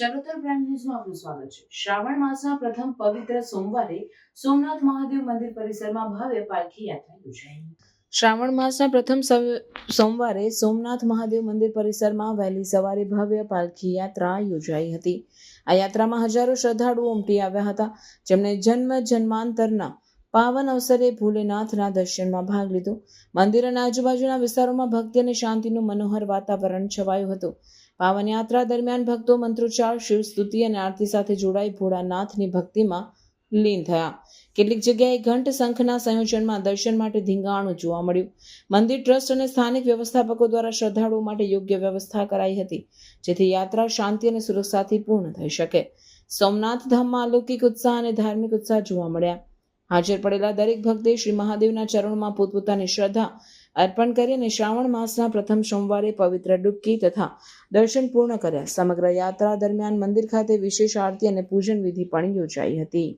Charotar brand ન્યૂઝમાં આપનું સ્વાગત છે. શ્રાવણ માસના પ્રથમ પવિત્ર સોમવારે સોમનાથ મહાદેવ મંદિર પરિસરમાં ભવ્ય પાલખી યાત્રા યોજાઈ. શ્રાવણ માસના પ્રથમ સોમવારે સોમનાથ મહાદેવ મંદિર પરિસરમાં વહેલી સવારે ભવ્ય પાલખી યાત્રા યોજાઈ હતી. આ યાત્રામાં હજારો શ્રદ્ધાળુઓ ઉમટી આવ્યા હતા. જેમણે જન્મ જન્માંતરના પાવન અવસરે ભોલેનાથના દર્શનમાં ભાગ લીધો. મંદિર અને આજુબાજુના વિસ્તારોમાં ભક્તિ અને શાંતિનું મનોહર વાતાવરણ છવાયું હતું. પાવન યાત્રા દરમિયાન ભક્તો મંત્રોચ્ચાર, શિવ સ્તુતિ અને આરતી સાથે જોડાઈ ભોળાનાથની ભક્તિમાં લીન થયા. કેટલીક જગ્યાએ ઘંટ શંખના સંયોજનમાં દર્શન માટે ધીંગાણું જોવા મળ્યું. મંદિર ટ્રસ્ટ અને સ્થાનિક વ્યવસ્થાપકો દ્વારા શ્રદ્ધાળુઓ માટે યોગ્ય વ્યવસ્થા કરાઈ હતી, જેથી યાત્રા શાંતિ અને સુરક્ષાથી પૂર્ણ થઈ શકે. સોમનાથ ધામમાં અલૌકિક ઉત્સાહ અને ધાર્મિક ઉત્સાહ જોવા મળ્યા. હાજર પડેલા દરેક ભક્તે શ્રી મહાદેવના ચરણમાં પોતપોતાની શ્રદ્ધા અર્પણ કરી અને શ્રાવણ માસના પ્રથમ સોમવારે પવિત્ર ડૂબકી તથા દર્શન પૂર્ણ કર્યા. સમગ્ર યાત્રા દરમિયાન મંદિર ખાતે વિશેષ આરતી અને પૂજન વિધિ પણ યોજાઈ હતી.